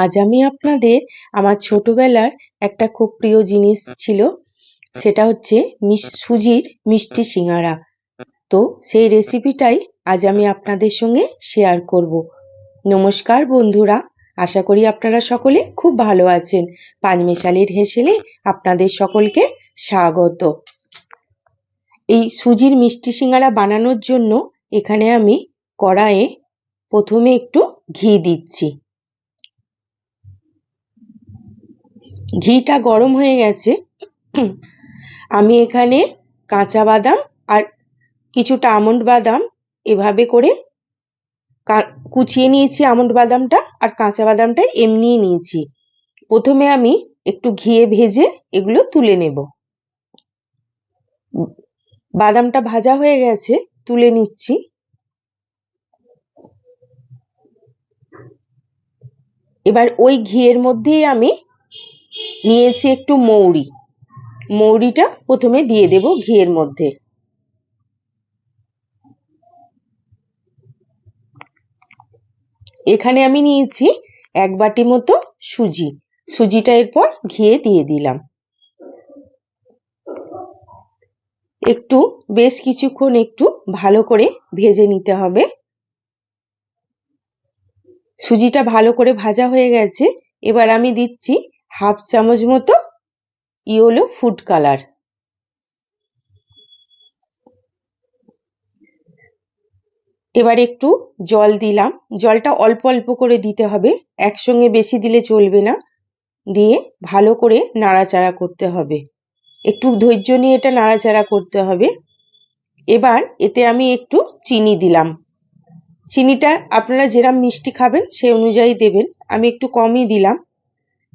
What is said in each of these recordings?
আজ আমি আপনাদের আমার ছোটবেলার একটা খুব প্রিয় জিনিস ছিল, সেটা হচ্ছে সুজির মিষ্টি সিঙ্গারা। তো সেই রেসিপিটাই আজ আমি আপনাদের সঙ্গে শেয়ার করব। নমস্কার বন্ধুরা, আশা করি আপনারা সকলে খুব ভালো আছেন। পাঁচমেশালির হেসেলে আপনাদের সকলকে স্বাগত। এই সুজির মিষ্টি সিঙ্গারা বানানোর জন্য এখানে আমি কড়াইয়ে প্রথমে একটু ঘি দিচ্ছি। ঘিটা গরম হয়ে গেছে। আমি এখানে কাঁচা বাদাম আর কিছুটা আমন্ড বাদাম এভাবে করে কুচিয়ে নিয়েছি আমন্ড বাদামটা আর কাঁচা বাদামটা এমনিই নিয়েছি। প্রথমে আমি একটু ঘিয়ে ভেজে এগুলো তুলে নেব। বাদামটা ভাজা হয়ে গেছে, তুলে নিচ্ছি। এবার ওই ঘিয়ের মধ্যেই আমি নিয়েছি একটু মৌরি। মৌরিটা প্রথমে দিয়ে দেব ঘিয়ের মধ্যে। এখানে আমি নিয়েছি এক বাটি মতো সুজি। সুজিটা এরপর ঘিয়ে দিয়ে দিলাম। একটু, বেশ কিছুক্ষণ একটু ভালো করে ভেজে নিতে হবে। সুজিটা ভালো করে ভাজা হয়ে গেছে। এবার আমি দিচ্ছি হাফ চামচ মতো ইয়োলো ফুড কালার। এবার একটু জল দিলাম। জলটা অল্প অল্প করে দিতে হবে। একসঙ্গে বেশি দিলে চলবে না। দিয়ে ভালো করে নাড়াচাড়া করতে হবে। একটু ধৈর্য নিয়ে এটা নাড়াচাড়া করতে হবে। এবার এতে আমি একটু চিনি দিলাম। চিনিটা আপনারা যেরাম মিষ্টি খাবেন সে অনুযায়ী দেবেন। আমি একটু কমই দিলাম।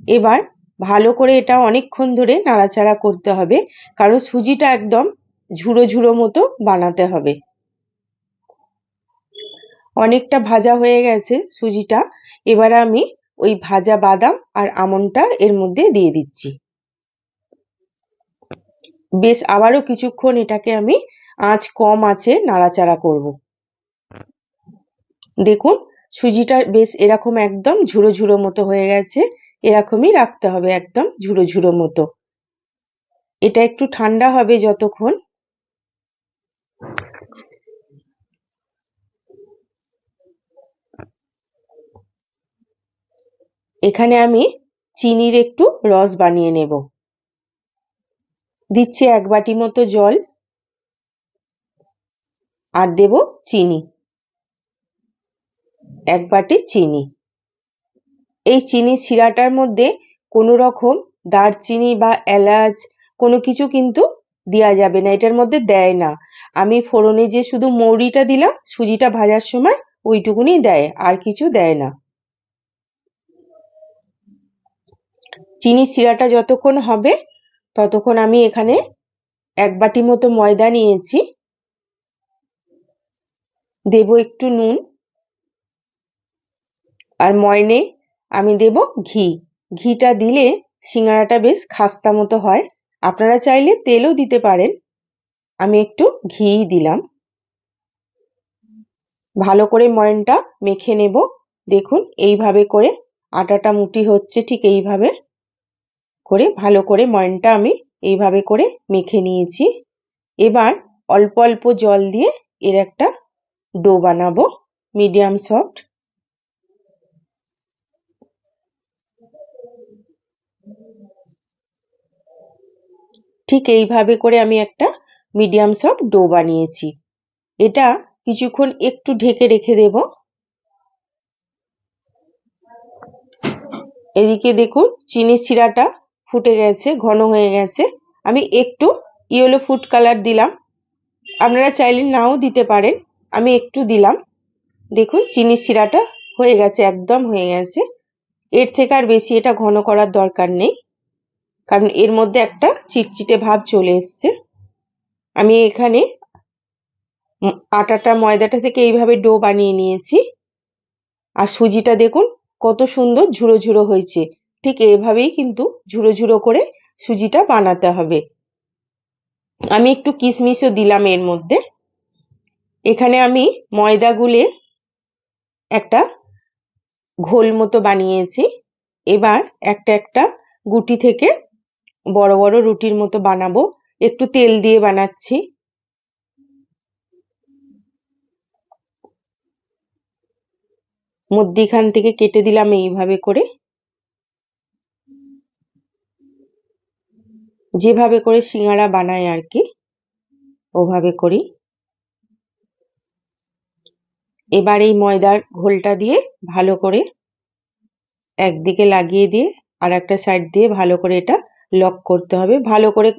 এবার ভালো করে এটা অনেকক্ষণ ধরে নাড়াচাড়া করতে হবে, কারণ সুজিটা একদম ঝুড়ো ঝুড়ো মতো বানাতে হবে। অনেকটা ভাজা হয়ে গেছে সুজিটা, এবার আমি ওই ভাজা বাদাম আর আমনটা এর মধ্যে দিয়ে দিচ্ছি। বেশ আবারও কিছুক্ষণ এটাকে আমি আঁচ কম আছে নাড়াচাড়া করব। দেখুন, সুজিটা বেশ এরকম একদম ঝুড়ো ঝুড়ো মতো হয়ে গেছে। এরকমই রাখতে হবে একদম ঝুড়ো ঝুড়ো মতো। এটা একটু ঠান্ডা হবে যতক্ষণ। এখানে আমি চিনির একটু রস বানিয়ে নেব। দিচ্ছি এক বাটি মতো জল। আর দেব চিনি। এক বাটি চিনি। এই চিনি শিরাটার মধ্যে কোনো রকম দারচিনি বা এলাচ কোনো কিছু কিন্তু দেওয়া যাবে না, এটার মধ্যে দেয় না। আমি ফোড়নে যে শুধু মৌরিটা দিলাম, সুজিটা ভাজার সময় ওইটুকুনি দেয়, আর কিছু দেয় না। চিনি শিরাটা যতক্ষণ হবে, ততক্ষণ আমি এখানে এক বাটি মতো ময়দা নিয়েছি। দেব একটু নুন। আর ময়নে আমি দেব ঘি। ঘিটা দিলে সিঙ্গারাটা বেশ খাস্তা মতো হয়। আপনারা চাইলে তেলও দিতে পারেন। আমি একটু ঘি দিলাম। ভালো করে ময়নটা মেখে নেব। দেখুন, এইভাবে করে আটাটা মুটি হচ্ছে ঠিক এইভাবে। করে ভালো করে ময়নটা আমি এইভাবে করে মেখে নিয়েছি। এবার অল্প অল্প জল দিয়ে এর একটা ডো বানাবো। Medium soft. ঠিক এইভাবে করে আমি একটা মিডিয়াম সফট ডো বানিয়েছি। এটা কিছুক্ষণ একটু ঢেকে রেখে দেব। এদিকে দেখুন, চিনি শিরাটা ফুটে গেছে, ঘন হয়ে গেছে। আমি একটু ইয়েলো ফুড কালার দিলাম। আপনারা চাইলে নাও দিতে পারেন, আমি একটু দিলাম। দেখুন, চিনি শিরাটা হয়ে গেছে, একদম হয়ে গেছে। এর থেকে আর বেশি এটা ঘন করার দরকার নেই। কারণ এর মধ্যে একটা চিটচিটে ভাব চলে এসছে। আমি এখানে আটাটা ময়দাটা থেকে এইভাবে ডো বানিয়ে নিয়েছি। আর সুজিটা দেখুন, কত সুন্দর ঝুড়ো ঝুড়ো হয়েছে। ঠিক এভাবেই কিন্তু ঝুড়ো ঝুড়ো করে সুজিটা বানাতে হবে। আমি একটু কিশমিশও দিলাম এর মধ্যে। এখানে আমি ময়দা গুলে একটা ঘোল মতো বানিয়েছি। এবার একটা একটা গুটি থেকে বড় বড় রুটির মতো বানাবো। একটু তেল দিয়ে বানাচ্ছি। মধ্যিখান থেকে কেটে দিলাম এইভাবে করে। যেভাবে করে সিঙ্গারা বানায় আর কি, ওভাবে করি। এবার এই ময়দার ঘোলটা দিয়ে ভালো করে একদিকে লাগিয়ে দিয়ে আর একটা সাইড দিয়ে ভালো করে এটা লক করতে হবে। ভালো করে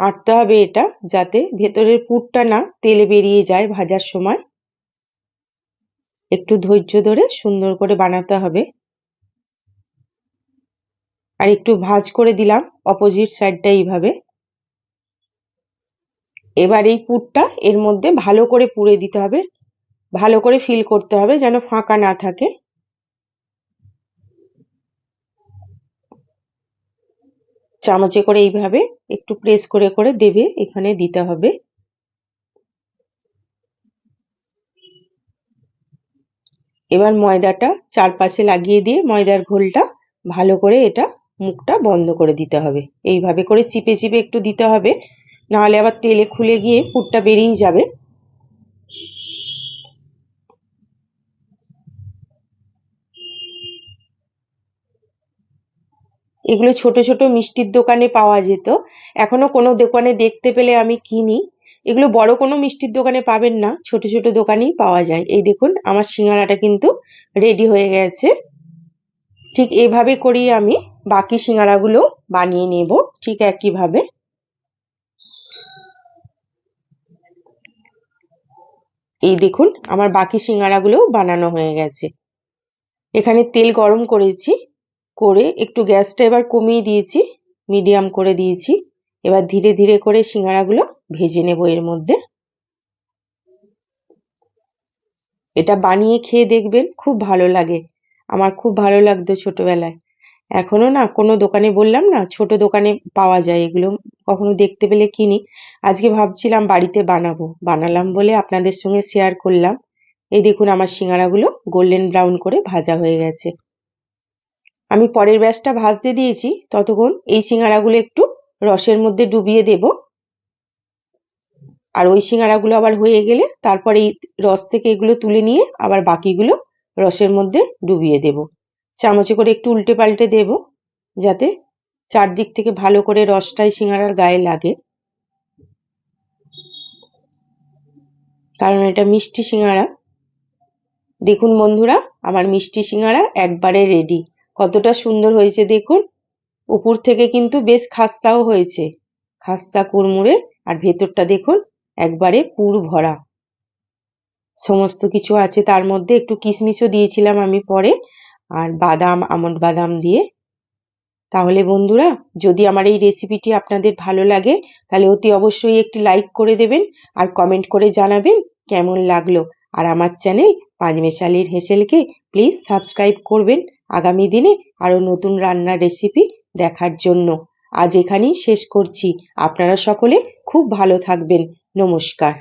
আটতে হবে এটা যাতে ভেতরের পুরটা না তেলে বেরিয়ে যায় ভাজার সময়। একটু ধৈর্য ধরে সুন্দর করে বানাতে হবে। আর একটু ভাজ করে দিলাম অপোজিট সাইডটা এইভাবে। এবার এই পুরটা এর মধ্যে ভালো করে পুড়ে দিতে হবে। ভালো করে ফিল করতে হবে যেন ফাঁকা না থাকে। চামচে করে এইভাবে একটু প্রেস করে করে দেবে, এখানে দিতে হবে। এবার ময়দাটা চারপাশে লাগিয়ে দিয়ে ময়দার ঘোলটা ভালো করে এটা মুখটা বন্ধ করে দিতে হবে। এইভাবে করে চিপে চিপে একটু দিতে হবে। নাহলে আবার তেলে খুলে গিয়ে পুরটা বেরিয়ে যাবে। এগুলো ছোট ছোট মিষ্টির দোকানে পাওয়া যেত। এখনও কোনো দোকানে দেখতে পেলে আমি কিনি। এগুলো বড় কোনো মিষ্টির দোকানে পাবেন না, ছোট ছোট দোকানেই পাওয়া যায়। এই দেখুন, আমার সিঙ্গারাটা কিন্তু রেডি হয়ে গেছে। ঠিক এভাবে করেই আমি বাকি সিঙ্গারাগুলো বানিয়ে নেব, ঠিক একইভাবে। এই দেখুন, আমার বাকি সিঙ্গারাগুলো বানানো হয়ে গেছে। এখানে তেল গরম করেছি। করে একটু গ্যাসটা এবার কমিয়ে দিয়েছি, মিডিয়াম করে দিয়েছি। এবার ধীরে ধীরে করে সিঙ্গারাগুলো ভেজে নেব এর মধ্যে। এটা বানিয়ে খেয়ে দেখবেন, খুব ভালো লাগে। আমার খুব ভালো লাগতো ছোটবেলায়। এখনও না, কোনো দোকানে বললাম না, ছোট দোকানে পাওয়া যায় এগুলো। কখনো দেখতে পেলে কিনি। আজকে ভাবছিলাম বাড়িতে বানাবো। বানালাম বলে আপনাদের সঙ্গে শেয়ার করলাম। এই দেখুন আমার সিঙ্গারাগুলো গোল্ডেন ব্রাউন করে ভাজা হয়ে গেছে। আমি পরের ব্যাচটা ভাজতে দিয়েছি, ততক্ষণ এই সিঙ্গারাগুলো একটু রসের মধ্যে ডুবিয়ে দেব। আর ওই সিঙ্গারাগুলো আবার হয়ে গেলে তারপরে এই রস থেকে এগুলো তুলে নিয়ে আবার বাকিগুলো রসের মধ্যে ডুবিয়ে দেব। চামচে করে একটু উল্টে পাল্টে দেব, যাতে চারদিক থেকে ভালো করে রসটাই সিঙ্গারার গায়ে লাগে। কারণ এটা মিষ্টি সিঙ্গারা দেখুন বন্ধুরা, আমার মিষ্টি সিঙ্গারা একবারে রেডি কতটা সুন্দর হয়েছে দেখুন। উপর থেকে কিন্তু বেশ খাস্তাও হয়েছে। খাস্তা কুড়মুড়ে আর ভেতরটা দেখুন, একবারে পুর ভরা। সমস্ত কিছু আছে তার মধ্যে। একটু কিশমিশও দিয়েছিলাম আমি পরে আর বাদাম, আমন্ড বাদাম দিয়ে। তাহলে বন্ধুরা, যদি আমার এই রেসিপিটি আপনাদের ভালো লাগে, তাহলে অতি অবশ্যই একটি লাইক করে দেবেন আর কমেন্ট করে জানাবেন কেমন লাগল। আর আমার চ্যানেল পাঁচমেশালির হেসেলকে প্লিজ সাবস্ক্রাইব করবেন আগামী দিনে আরও নতুন রান্নার রেসিপি দেখার জন্য। আজ এখানেই শেষ করছি। আপনারা সকলে খুব ভালো থাকবেন। নমস্কার।